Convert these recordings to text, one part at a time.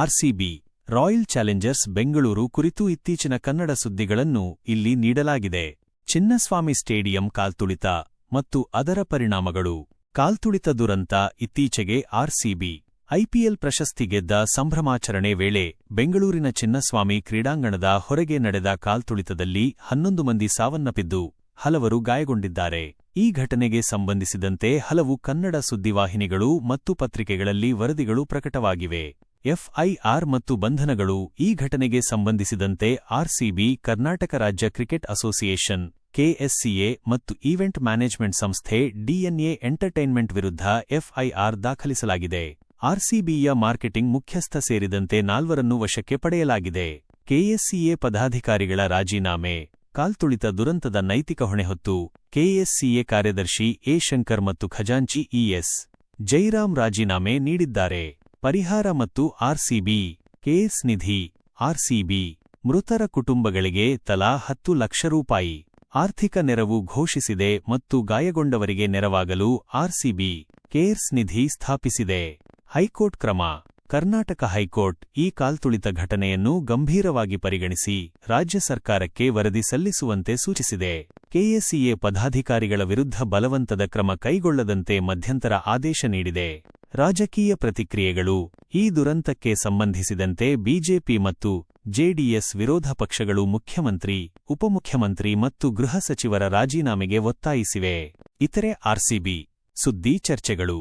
RCB, royal Challengers Bengaluru ಕುರಿತು ಇತ್ತೀಚಿನ ಕನ್ನಡ ಸುದ್ದಿಗಳನ್ನು ಇಲ್ಲಿ ನೀಡಲಾಗಿದೆ. ಚಿನ್ನಸ್ವಾಮಿ ಸ್ಟೇಡಿಯಂ ಕಾಲ್ತುಳಿತ ಮತ್ತು ಅದರ ಪರಿಣಾಮಗಳು. ಕಾಲ್ತುಳಿತ ದುರಂತ ಇತ್ತೀಚೆಗೆ ಆರ್ಸಿಬಿ ಐಪಿಎಲ್ ಪ್ರಶಸ್ತಿ ಗೆದ್ದ ಸಂಭ್ರಮಾಚರಣೆ ವೇಳೆ ಬೆಂಗಳೂರಿನ ಚಿನ್ನಸ್ವಾಮಿ ಕ್ರೀಡಾಂಗಣದ ಹೊರಗೆ ನಡೆದ ಕಾಲ್ತುಳಿತದಲ್ಲಿ ಹನ್ನೊಂದು ಮಂದಿ ಸಾವನ್ನಪ್ಪಿದ್ದು ಹಲವರು ಗಾಯಗೊಂಡಿದ್ದಾರೆ. ಈ ಘಟನೆಗೆ ಸಂಬಂಧಿಸಿದಂತೆ ಹಲವು ಕನ್ನಡ ಸುದ್ದಿವಾಹಿನಿಗಳು ಮತ್ತು ಪತ್ರಿಕೆಗಳಲ್ಲಿ ವರದಿಗಳು ಪ್ರಕಟವಾಗಿವೆ. ಎಫ್ಐಆರ್ ಮತ್ತು ಬಂಧನಗಳು ಈ ಘಟನೆಗೆ ಸಂಬಂಧಿಸಿದಂತೆ ಆರ್ಸಿಬಿ, ಕರ್ನಾಟಕ ರಾಜ್ಯ ಕ್ರಿಕೆಟ್ ಅಸೋಸಿಯೇಷನ್, ಕೆಎಸ್ಸಿಎ ಮತ್ತು ಈವೆಂಟ್ ಮ್ಯಾನೇಜ್ಮೆಂಟ್ ಸಂಸ್ಥೆ ಡಿಎನ್ಎ ಎಂಟರ್ಟೈನ್ಮೆಂಟ್ ವಿರುದ್ಧ ಎಫ್ಐಆರ್ ದಾಖಲಿಸಲಾಗಿದೆ. ಆರ್ಸಿಬಿಯ ಮಾರ್ಕೆಟಿಂಗ್ ಮುಖ್ಯಸ್ಥ ಸೇರಿದಂತೆ ನಾಲ್ವರನ್ನು ವಶಕ್ಕೆ ಪಡೆಯಲಾಗಿದೆ. ಕೆಎಸ್ಸಿಎ ಪದಾಧಿಕಾರಿಗಳ ರಾಜೀನಾಮೆ. ಕಾಲ್ತುಳಿತ ದುರಂತದ ನೈತಿಕ ಹೊಣೆ ಹೊತ್ತು ಕೆಎಸ್ಸಿಎ ಕಾರ್ಯದರ್ಶಿ ಎ ಶಂಕರ್ ಮತ್ತು ಖಜಾಂಚಿ ಇಎಸ್ ಜೈರಾಮ್ ರಾಜೀನಾಮೆ ನೀಡಿದ್ದಾರೆ. ಪರಿಹಾರ ಮತ್ತು ಆರ್ಸಿಬಿ ಕೇಸ್ ನಿಧಿ, ಆರ್ಸಿಬಿ, ಮೃತರ ಕುಟುಂಬಗಳಿಗೆ ತಲಾ ಹತ್ತು ಲಕ್ಷ ರೂಪಾಯಿ. ಆರ್ಥಿಕ ನೆರವು ಘೋಷಿಸಿದೆ ಮತ್ತು ಗಾಯಗೊಂಡವರಿಗೆ ನೆರವಾಗಲು ಆರ್ಸಿಬಿ ಕೇರ್ಸ್ ನಿಧಿ ಸ್ಥಾಪಿಸಿದೆ. ಹೈಕೋರ್ಟ್ ಕ್ರಮ, ಕರ್ನಾಟಕ ಹೈಕೋರ್ಟ್ ಈ ಕಾಲ್ತುಳಿತ ಘಟನೆಯನ್ನು ಗಂಭೀರವಾಗಿ ಪರಿಗಣಿಸಿ ರಾಜ್ಯ ಸರ್ಕಾರಕ್ಕೆ ವರದಿ ಸಲ್ಲಿಸುವಂತೆ ಸೂಚಿಸಿದೆ. ಕೆಎಸ್ಸಿಎ ಪದಾಧಿಕಾರಿಗಳ ವಿರುದ್ಧ ಬಲವಂತದ ಕ್ರಮ ಕೈಗೊಳ್ಳದಂತೆ ಮಧ್ಯಂತರ ಆದೇಶ ನೀಡಿದೆ. ರಾಜಕೀಯ ಪ್ರತಿಕ್ರಿಯೆಗಳು ಈ ದುರಂತಕ್ಕೆ ಸಂಬಂಧಿಸಿದಂತೆ ಬಿಜೆಪಿ ಮತ್ತು ಜೆಡಿಎಸ್ ವಿರೋಧ ಪಕ್ಷಗಳು ಮುಖ್ಯಮಂತ್ರಿ, ಉಪಮುಖ್ಯಮಂತ್ರಿ ಮತ್ತು ಗೃಹ ಸಚಿವರ ರಾಜೀನಾಮೆಗೆ ಒತ್ತಾಯಿಸಿವೆ. ಇತರೆ ಆರ್ಸಿಬಿ ಸುದ್ದಿ ಚರ್ಚೆಗಳು.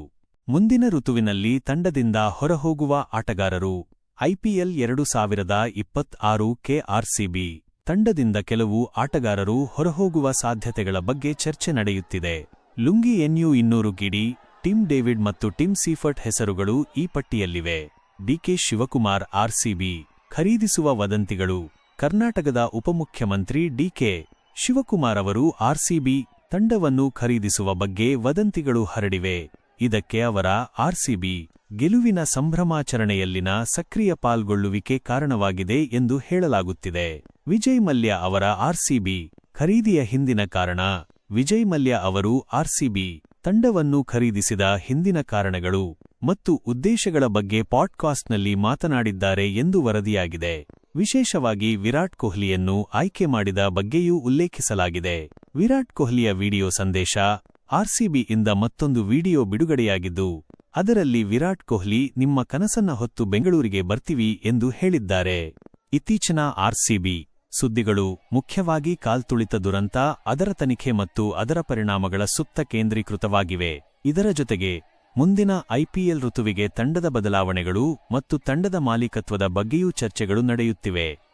ಮುಂದಿನ ಋತುವಿನಲ್ಲಿ ತಂಡದಿಂದ ಹೊರಹೋಗುವ ಆಟಗಾರರು ಐಪಿಎಲ್ ಎರಡು ಸಾವಿರದ ಇಪ್ಪತ್ತಾರು ಕೆಆರ್ಸಿಬಿ ತಂಡದಿಂದ ಕೆಲವು ಆಟಗಾರರು ಹೊರಹೋಗುವ ಸಾಧ್ಯತೆಗಳ ಬಗ್ಗೆ ಚರ್ಚೆ ನಡೆಯುತ್ತಿದೆ. ಲುಂಗಿ ಎನ್ಯು ಇನ್ನೂರು ಗಿಡಿ ಟಿಮ್ ಡೇವಿಡ್ ಮತ್ತು ಟಿಮ್ ಸೀಫರ್ಟ್ ಹೆಸರುಗಳು ಈ ಪಟ್ಟಿಯಲ್ಲಿವೆ. DK Shivakumar, RCB. ಖರೀದಿಸುವ ವದಂತಿಗಳು. ಕರ್ನಾಟಕದ ಉಪಮುಖ್ಯಮಂತ್ರಿ ಡಿಕೆ ಶಿವಕುಮಾರ್ ಅವರು ಆರ್ಸಿಬಿ ತಂಡವನ್ನು ಖರೀದಿಸುವ ಬಗ್ಗೆ ವದಂತಿಗಳು ಹರಡಿವೆ. ಇದಕ್ಕೆ ಅವರ ಆರ್ಸಿಬಿ ಗೆಲುವಿನ ಸಂಭ್ರಮಾಚರಣೆಯಲ್ಲಿನ ಸಕ್ರಿಯ ಪಾಲ್ಗೊಳ್ಳುವಿಕೆ ಕಾರಣವಾಗಿದೆ ಎಂದು ಹೇಳಲಾಗುತ್ತಿದೆ. ವಿಜಯ್ ಮಲ್ಯ ಅವರ ಆರ್ಸಿಬಿ ಖರೀದಿಯ ಹಿಂದಿನ ಕಾರಣ. ವಿಜಯ್ ಮಲ್ಯ ಅವರು ಆರ್ಸಿಬಿ ತಂಡವನ್ನು ಖರೀದಿಸಿದ ಹಿಂದಿನ ಕಾರಣಗಳು ಮತ್ತು ಉದ್ದೇಶಗಳ ಬಗ್ಗೆ ಪಾಡ್ಕಾಸ್ಟ್ನಲ್ಲಿ ಮಾತನಾಡಿದ್ದಾರೆ ಎಂದು ವರದಿಯಾಗಿದೆ. ವಿಶೇಷವಾಗಿ ವಿರಾಟ್ ಕೊಹ್ಲಿಯನ್ನು ಆಯ್ಕೆ ಮಾಡಿದ ಬಗ್ಗೆಯೂ ಉಲ್ಲೇಖಿಸಲಾಗಿದೆ. ವಿರಾಟ್ ಕೊಹ್ಲಿಯ ವಿಡಿಯೋ ಸಂದೇಶ ಆರ್ಸಿಬಿಯಿಂದ ಮತ್ತೊಂದು ವಿಡಿಯೋ ಬಿಡುಗಡೆಯಾಗಿದ್ದು, ಅದರಲ್ಲಿ ವಿರಾಟ್ ಕೊಹ್ಲಿ, ನಿಮ್ಮ ಕನಸನ್ನ ಹೊತ್ತು ಬೆಂಗಳೂರಿಗೆ ಬರ್ತೀವಿ ಎಂದು ಹೇಳಿದ್ದಾರೆ. ಇತ್ತೀಚಿನ ಆರ್ಸಿಬಿ ಸುದ್ದಿಗಳು ಮುಖ್ಯವಾಗಿ ಕಾಲ್ತುಳಿತ ದುರಂತ, ಅದರ ತನಿಖೆ ಮತ್ತು ಅದರ ಪರಿಣಾಮಗಳ ಸುತ್ತ ಕೇಂದ್ರೀಕೃತವಾಗಿವೆ. ಇದರ ಜೊತೆಗೆ, ಮುಂದಿನ ಐಪಿಎಲ್ ಋತುವಿಗೆ ತಂಡದ ಬದಲಾವಣೆಗಳು ಮತ್ತು ತಂಡದ ಮಾಲೀಕತ್ವದ ಬಗ್ಗೆಯೂ ಚರ್ಚೆಗಳು ನಡೆಯುತ್ತಿವೆ.